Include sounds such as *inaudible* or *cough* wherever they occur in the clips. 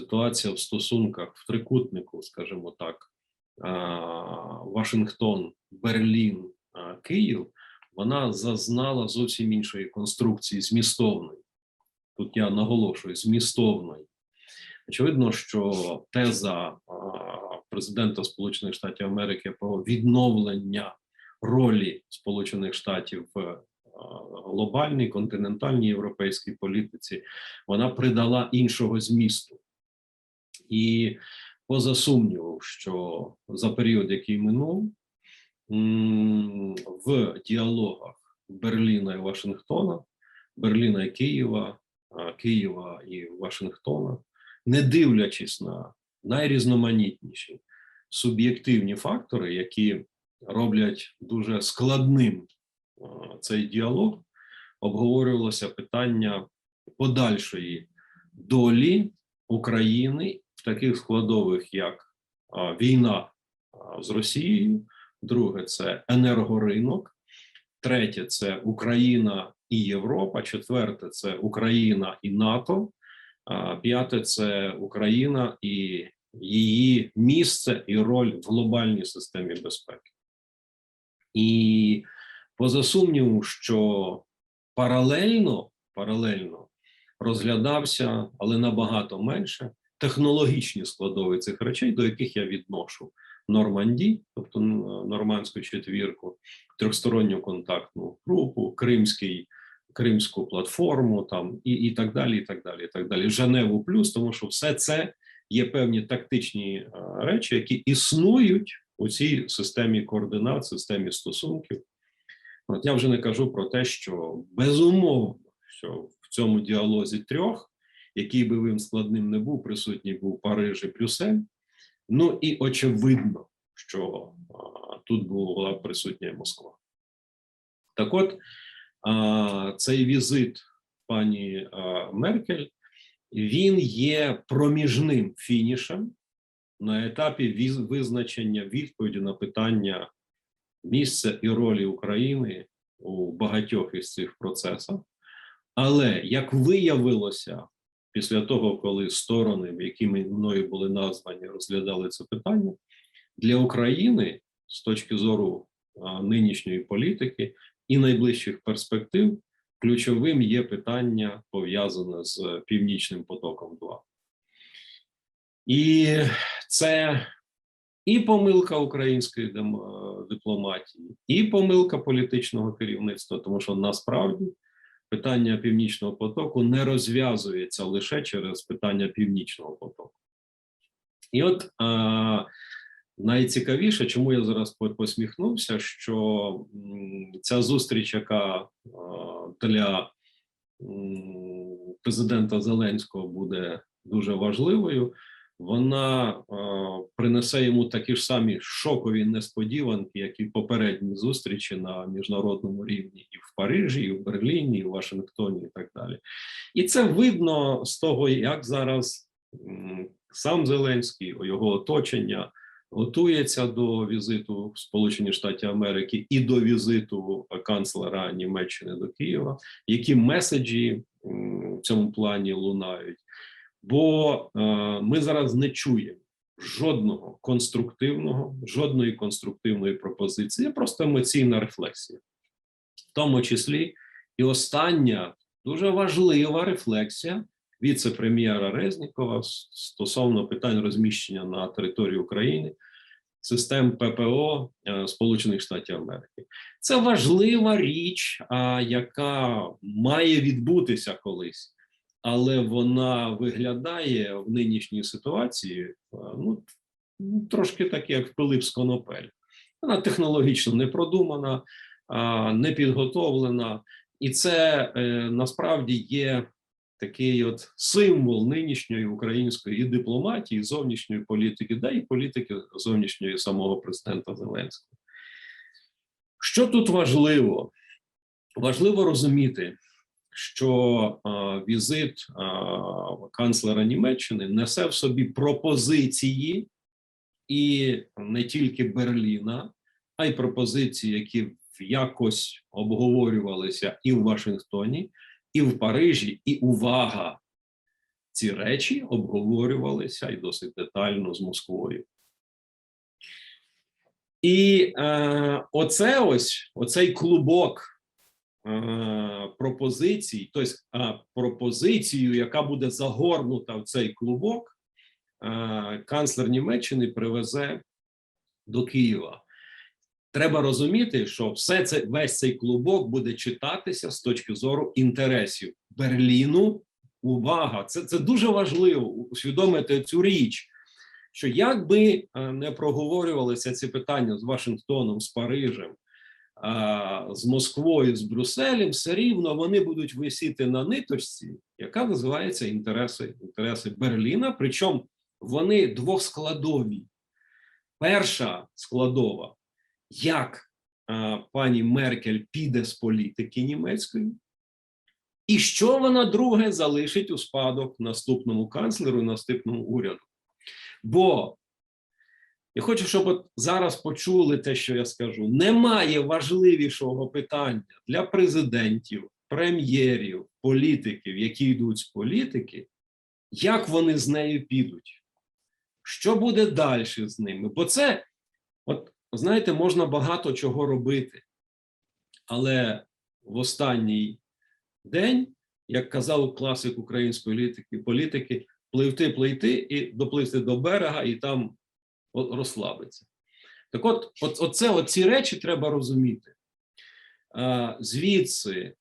ситуація в стосунках в трикутнику, скажімо так, Вашингтон, Берлін, Київ, вона зазнала зовсім іншої конструкції змістовної. Тут я наголошую змістовної. Очевидно, що теза президента Сполучених Штатів Америки про відновлення ролі Сполучених Штатів в глобальній континентальній європейській політиці, вона придала іншого змісту. І поза сумнівом, що за період, який минув, в діалогах Берліна і Вашингтона, Берліна і Києва, Києва і Вашингтона, не дивлячись на найрізноманітніші суб'єктивні фактори, які роблять дуже складним цей діалог, обговорювалося питання подальшої долі України таких складових, як війна з Росією, друге це енергоринок, третє це Україна і Європа, четверте це Україна і НАТО, п'яте це Україна і її місце і роль в глобальній системі безпеки. І поза сумнівом, що паралельно, паралельно розглядався, але набагато менше, технологічні складові цих речей, до яких я відношу Норманді, тобто нормандську четвірку, трьохсторонню контактну групу, Кримський, Кримську платформу, там і, і так далі, і так далі, і так далі. Женеву плюс, тому що все це є певні тактичні е, речі, які існують у цій системі координат, системі стосунків. От я вже не кажу про те, що безумовно, що в цьому діалозі трьох, який би він складним не був, присутній був Париж і Брюссель. Ну і очевидно, що тут була присутня Москва. Так от, цей візит пані Меркель він є проміжним фінішем на етапі визначення відповіді на питання місця і ролі України у багатьох із цих процесах. Але як виявилося, після того, коли сторони, якими мною були названі, розглядали це питання, для України з точки зору нинішньої політики і найближчих перспектив, ключовим є питання пов'язане з Північним потоком 2. І це і помилка української е, дипломатії, і помилка політичного керівництва, тому що насправді питання північного потоку не розв'язується лише через питання північного потоку. І от а, найцікавіше, чому я зараз посміхнувся, що ця зустріч, яка для президента Зеленського буде дуже важливою, вона е, принесе йому такі ж самі шокові несподіванки, як і попередні зустрічі на міжнародному рівні, і в Парижі, і в Берліні, і в Вашингтоні, і так далі. І це видно з того, як зараз сам Зеленський, його оточення готується до візиту в Сполучені Штати Америки і до візиту канцлера Німеччини до Києва, які меседжі в цьому плані лунають бо е, ми зараз не чуємо жодного конструктивного, жодної конструктивної пропозиції, просто емоційна рефлексія, в тому числі і остання дуже важлива рефлексія віце-прем'єра Резнікова стосовно питань розміщення на території України. Систем ППО е, Сполучених Штатів Америки це важлива річ, яка має відбутися колись але вона виглядає в нинішній ситуації е, ну, трошки так, як Пилип з Конопель. Вона технологічно не продумана, не підготовлена, і це е, насправді є такий от символ нинішньої української і дипломатії, і зовнішньої політики, да і політики зовнішньої самого президента Зеленського. Що тут важливо? Важливо розуміти, що візит канцлера Німеччини несе в собі пропозиції і не тільки Берліна, а й пропозиції, які якось обговорювалися і в Вашингтоні, і в Парижі, і увага. ці речі обговорювалися і досить детально з Москвою. І е, оце ось оцей клубок пропозицій, тобто е, пропозицію, яка буде загорнута в цей клубок, е, канцлер Німеччини привезе до Києва. Треба розуміти, що все це весь цей клубок буде читатися з точки зору інтересів Берліну. Увага! Це, це дуже важливо усвідомити цю річ. Що як би е, не проговорювалися ці питання з Вашингтоном, з Парижем, з Москвою, з Брюсселем, все рівно вони будуть висіти на ниточці, яка називається інтереси, інтереси Берліна. Причому вони двоскладові. Перша складова, як а, пані Меркель піде з політики німецької, і що вона друге залишить у спадок наступному канцлеру, наступному уряду. Бо я хочу, щоб от зараз почули те, що я скажу. Немає важливішого питання для президентів, прем'єрів, політиків, які йдуть з політики, як вони з нею підуть, що буде далі з ними. Бо це, от знаєте, можна багато чого робити, але в останній день, як казав класик української політики, політики пливти, плити і допливти до берега, і там розслабиться. Так от, оце, от ці речі треба розуміти. Звідси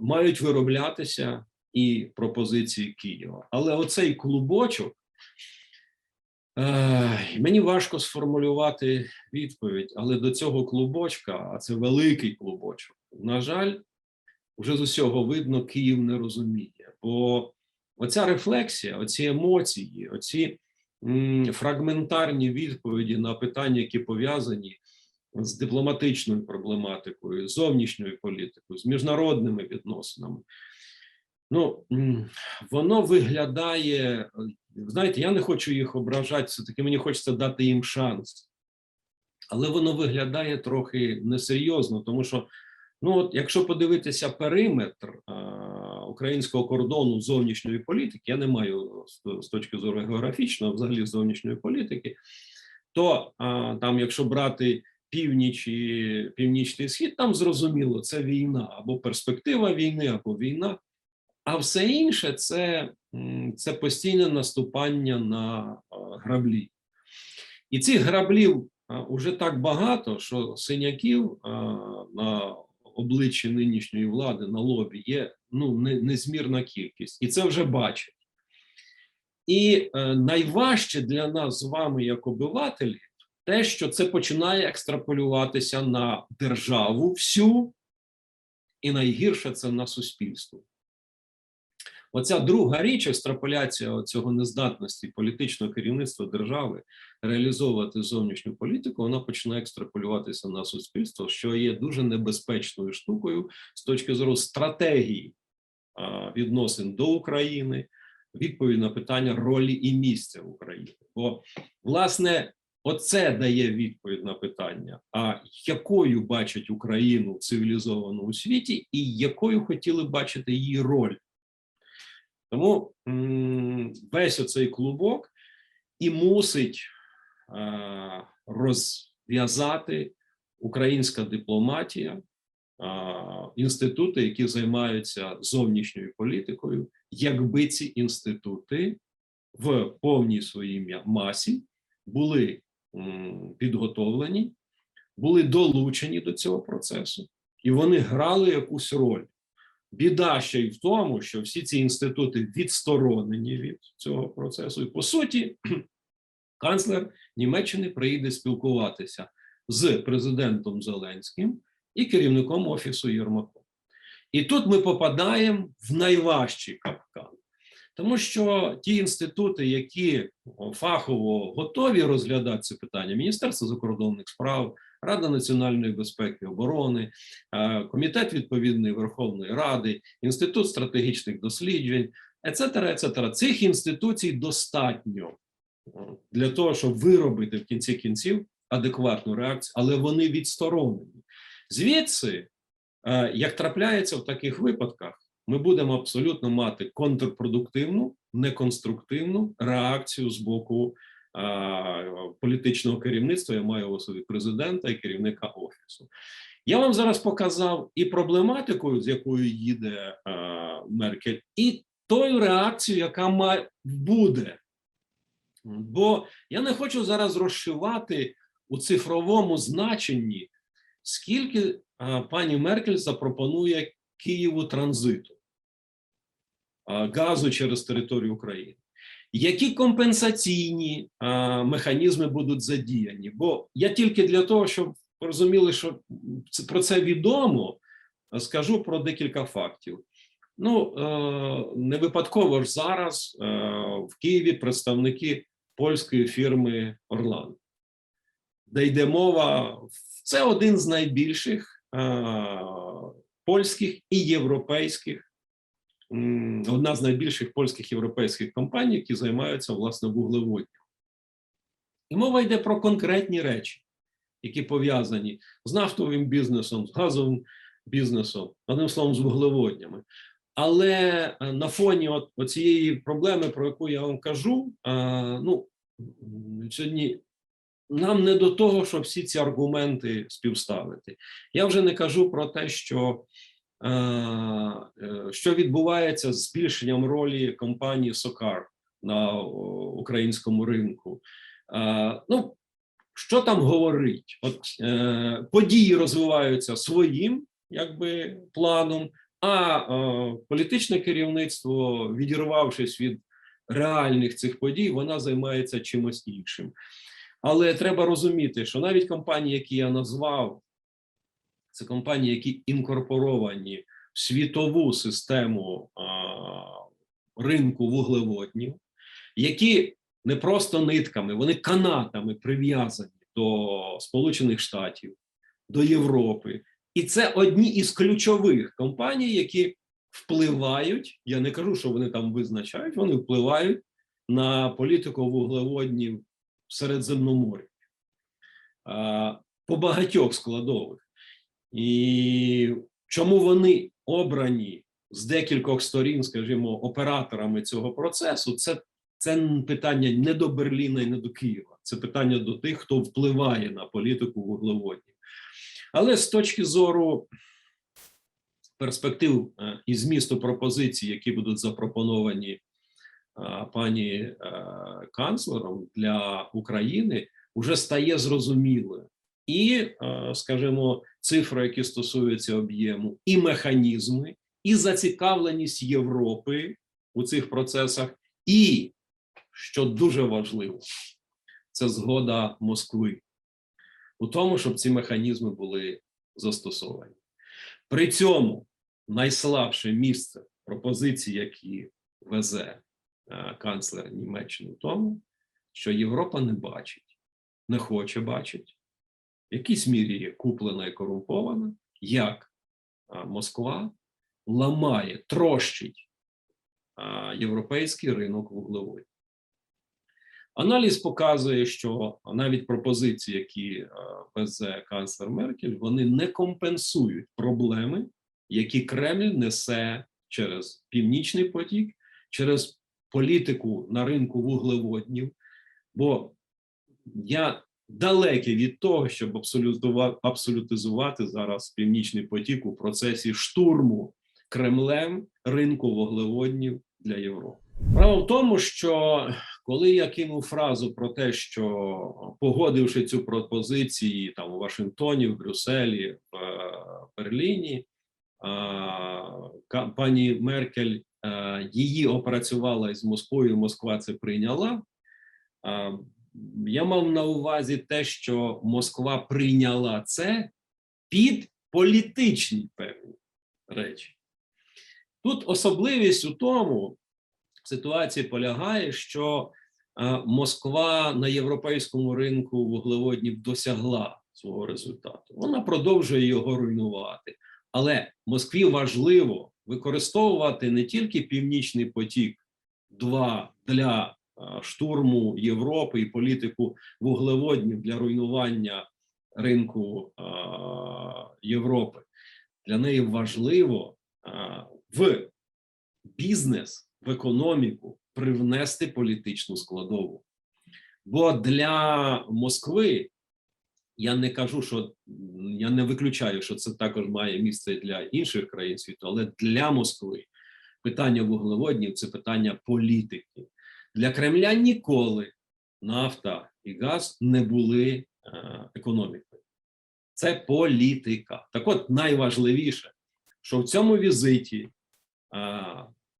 мають вироблятися і пропозиції Києва. Але оцей клубочок, мені важко сформулювати відповідь, але до цього клубочка, а це великий клубочок, на жаль, вже з усього видно, Київ не розуміє. Бо оця рефлексія, оці емоції, оці фрагментарні відповіді на питання, які пов'язані з дипломатичною проблематикою, зовнішньою політикою, з міжнародними відносинами. Ну, воно виглядає, знаєте, я не хочу їх ображати, все-таки мені хочеться дати їм шанс. Але воно виглядає трохи несерйозно, тому що, ну, от, якщо подивитися периметр а, українського кордону зовнішньої політики, я не маю з, точки зору географічного, взагалі зовнішньої політики, то а, там, якщо брати північ і північний схід, там зрозуміло, це війна або перспектива війни, або війна. А все інше це, це постійне наступання на граблі. І цих граблів уже так багато, що синяків а, на обличчі нинішньої влади на лобі є ну, незмірна кількість, і це вже бачать. І е, найважче для нас з вами, як обивателів, те, що це починає екстраполюватися на державу всю, і найгірше це на суспільство. Оця друга річ, екстраполяція цього нездатності політичного керівництва держави реалізовувати зовнішню політику, вона починає екстраполюватися на суспільство, що є дуже небезпечною штукою з точки зору стратегії відносин до України, відповідь на питання ролі і місця України. Бо, власне, оце дає відповідь на питання: а якою бачать Україну цивілізовану у світі, і якою хотіли бачити її роль. Тому весь оцей клубок і мусить е, розв'язати українська дипломатія, е, інститути, які займаються зовнішньою політикою, якби ці інститути в повній своїй масі були підготовлені, були долучені до цього процесу, і вони грали якусь роль. Біда ще й в тому, що всі ці інститути відсторонені від цього процесу, і по суті, *clears throat* канцлер Німеччини приїде спілкуватися з президентом Зеленським і керівником офісу Єрмаком. І тут ми попадаємо в найважчий капкан, тому що ті інститути, які фахово готові розглядати це питання, Міністерство закордонних справ, Рада національної безпеки і оборони, е, комітет відповідної Верховної Ради, Інститут стратегічних досліджень, ецетера, ецетера. Цих інституцій достатньо е, для того, щоб виробити в кінці кінців адекватну реакцію, але вони відсторонені. Звідси, е, як трапляється в таких випадках, ми будемо абсолютно мати контрпродуктивну, неконструктивну реакцію з боку політичного керівництва. Я маю у собі президента і керівника офісу. Я вам зараз показав і проблематику, з якою їде Меркель, і тою реакцію, яка має буде. Бо я не хочу зараз розшивати у цифровому значенні, скільки а, пані Меркель запропонує Києву транзиту а, газу через територію України. Які компенсаційні а, механізми будуть задіяні? Бо я тільки для того, щоб розуміли, що про це відомо, скажу про декілька фактів. Ну, е, не випадково ж зараз е, в Києві представники польської фірми Орлан, де йде мова, це один з найбільших е, польських і європейських, одна з найбільших польських європейських компаній, які займаються власне вуглеводням. І мова йде про конкретні речі, які пов'язані з нафтовим бізнесом, з газовим бізнесом, одним словом, з вуглеводнями. Але е, на фоні от, цієї проблеми, про яку я вам кажу, а, ну сьогодні нам не до того, щоб всі ці аргументи співставити. Я вже не кажу про те, що, е, е, що відбувається з збільшенням ролі компанії Сокар на українському ринку. Ну, що там говорить? От е, події розвиваються своїм якби планом. А е, політичне керівництво, відірвавшись від реальних цих подій, вона займається чимось іншим. Але треба розуміти, що навіть компанії, які я назвав, це компанії, які інкорпоровані світову систему ринку вуглеводнів, які не просто нитками, вони канатами прив'язані до Сполучених Штатів, до Європи. І це одні із ключових компаній, які впливають. Я не кажу, що вони там визначають, вони впливають на політику вуглеводнів в Середземномор'ї по багатьох складових. І чому вони обрані з декількох сторін, скажімо, операторами цього процесу, це, це питання не до Берліна і не до Києва. Це питання до тих, хто впливає на політику вуглеводнів. Але з точки зору перспектив е, і змісту пропозицій, які будуть запропоновані е, пані е, канцлером для України, вже стає зрозуміло. І, скажімо, цифри, які стосуються об'єму, і механізми, і зацікавленість Європи у цих процесах, і що дуже важливо, це згода Москви у тому, щоб ці механізми були застосовані. При цьому найслабше місце пропозиції, які везе е, канцлер Німеччини, в тому, що Європа не бачить, не хоче бачити, в якійсь мірі є куплена і корумпована, як Москва ламає, трощить європейський ринок вуглеводів. Аналіз показує, що навіть пропозиції, які везе канцлер Меркель, вони не компенсують проблеми, які Кремль несе через північний потік, через політику на ринку вуглеводнів. Бо я далекий від того, щоб абсолютизувати зараз північний потік у процесі штурму Кремлем ринку вуглеводнів для Європи. Право в тому, що коли я кинув фразу про те, що погодивши цю пропозицію там у Вашингтоні, в Брюсселі, в е, Берліні, пані Меркель е, її опрацювала із Москвою, Москва це прийняла. Я мав на увазі те, що Москва прийняла це під політичні певні речі. Тут особливість у тому, ситуації полягає, що е, Москва на європейському ринку вуглеводнів досягла свого результату. Вона продовжує його руйнувати. Але Москві важливо використовувати не тільки Північний потік, 2 для штурму Європи і політику вуглеводнів для руйнування ринку е, Європи. Для неї важливо в бізнес в економіку привнести політичну складову. Бо для Москви я не кажу, що я не виключаю, що це також має місце для інших країн світу, але для Москви питання вуглеводнів це питання політики. Для Кремля ніколи нафта і газ не були е, економікою. Це політика. Так от найважливіше, що в цьому візиті е,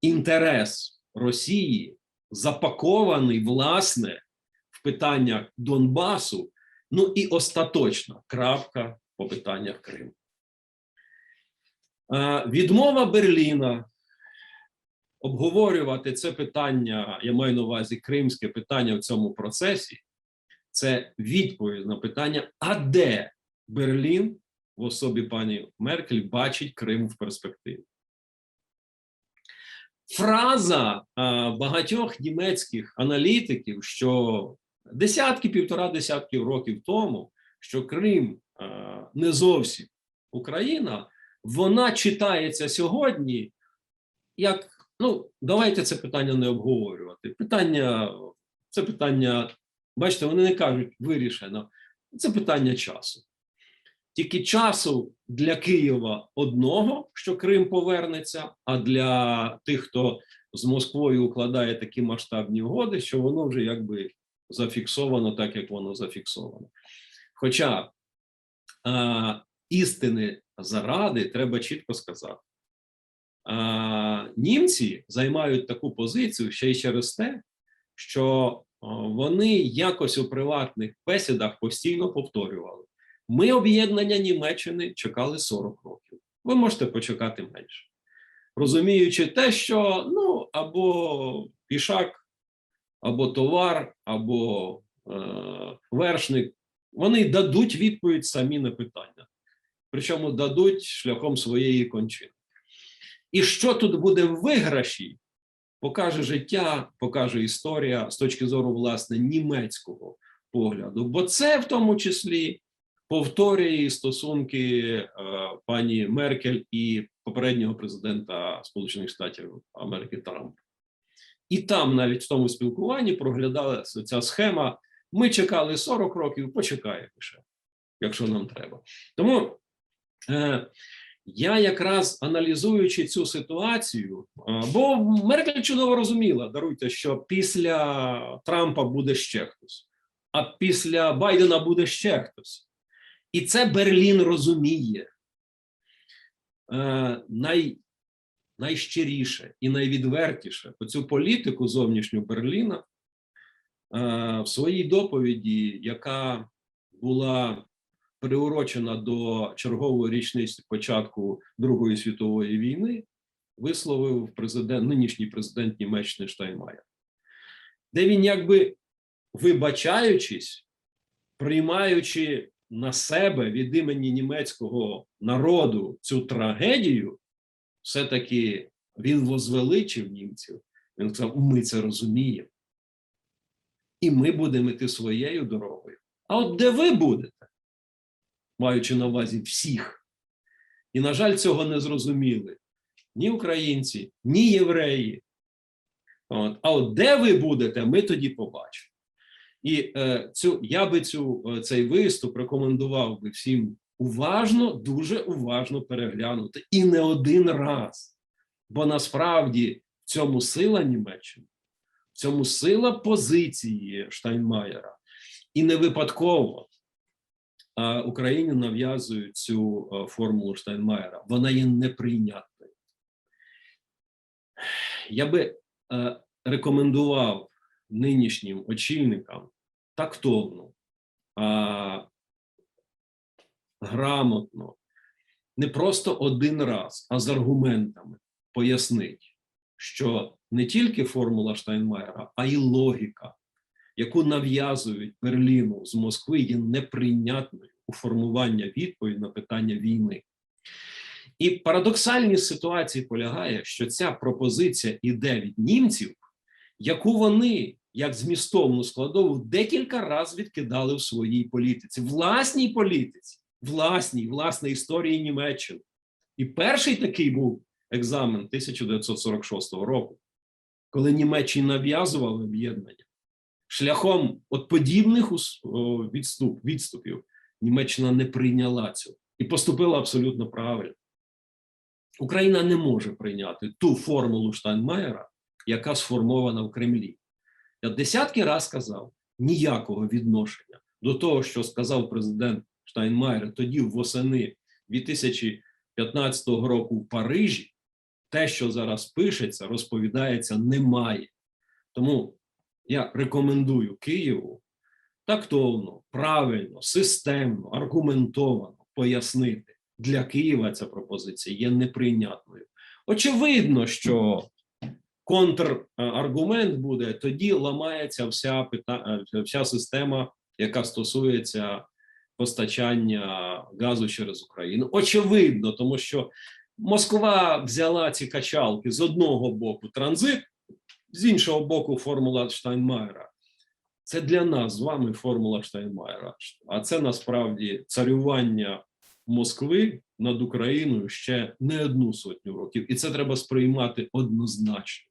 інтерес Росії запакований власне в питаннях Донбасу, ну і остаточна крапка по питаннях Криму. Е, Відмова Берліна обговорювати це питання, я маю на увазі кримське питання в цьому процесі, це відповідь на питання: а де Берлін в особі пані Меркель бачить Крим в перспективі? Фраза а, багатьох німецьких аналітиків, що десятки, півтора десятків років тому, що Крим а, не зовсім Україна, вона читається сьогодні як ну давайте це питання не обговорювати. Питання це питання, бачите, вони не кажуть вирішено. Це питання часу. Тільки часу для Києва одного, що Крим повернеться, а для тих, хто з Москвою укладає такі масштабні угоди, що воно вже якби зафіксовано так, як воно зафіксовано. Хоча а, істини заради треба чітко сказати. Німці займають таку позицію ще й через те, що вони якось у приватних бесідах постійно повторювали: ми об'єднання Німеччини чекали 40 років. Ви можете почекати менше, розуміючи те, що ну або пішак, або товар, або е, вершник, вони дадуть відповідь самі на питання, причому дадуть шляхом своєї кончини. І що тут буде в виграші, покаже життя, покаже історія з точки зору власне німецького погляду. Бо це в тому числі повторює стосунки е, пані Меркель і попереднього президента Сполучених Штатів Америки Трампа. І там, навіть в тому спілкуванні, проглядалася ця схема. Ми чекали 40 років, почекаємо ще, якщо нам треба. Тому. Е, я якраз аналізуючи цю ситуацію, бо Меркель чудово розуміла, даруйте, що після Трампа буде ще хтось, а після Байдена буде ще хтось. І це Берлін розуміє. Е, най, найщиріше і найвідвертіше оцю політику зовнішню Берліна е, в своїй доповіді, яка була приурочена до чергової річниці початку Другої світової війни, висловив президент, нинішній президент Німеччини Штайнмаєр, де він, якби вибачаючись, приймаючи на себе від імені німецького народу цю трагедію, все-таки він возвеличив німців. Він сказав: ми це розуміємо. І ми будемо йти своєю дорогою. А от де ви будете? Маючи на увазі всіх. І, на жаль, цього не зрозуміли ні українці, ні євреї. От. А от де ви будете, ми тоді побачимо. І е, цю, я би цю, е, цей виступ рекомендував би всім уважно, дуже уважно переглянути і не один раз. Бо насправді в цьому сила Німеччини, в цьому сила позиції Штайнмаєра. І не випадково Україні нав'язують цю е, формулу Штайнмаєра. Вона є неприйнятною. Я би е, рекомендував нинішнім очільникам тактовно, грамотно, не просто один раз, а з аргументами пояснити, що не тільки формула Штайнмаєра, а й логіка яку нав'язують Берліну з Москви, є неприйнятною у формуванні відповіді на питання війни. І парадоксальність ситуації полягає, що ця пропозиція іде від німців, яку вони, як змістовну складову, декілька разів відкидали в своїй політиці, власній політиці, власній, власній історії Німеччини. І перший такий був екзамен 1946 року, коли Німеччині нав'язували об'єднання, шляхом от подібних відступ, відступів Німеччина не прийняла цього і поступила абсолютно правильно. Україна не може прийняти ту формулу Штайнмаєра, яка сформована в Кремлі. Я десятки разів сказав ніякого відношення до того, що сказав президент Штайнмаєр тоді восени 2015 року в Парижі. Те, що зараз пишеться, розповідається, немає. Тому я рекомендую Києву тактовно, правильно, системно, аргументовано пояснити, для Києва ця пропозиція є неприйнятною. Очевидно, що контраргумент буде, тоді ламається вся, пита... е, вся система, яка стосується постачання газу через Україну. Очевидно, тому що Москва взяла ці качалки з одного боку транзит, з іншого боку, формула Штайнмайера. Це для нас з вами формула Штайнмайера. А це насправді царювання Москви над Україною ще не одну сотню років, і це треба сприймати однозначно.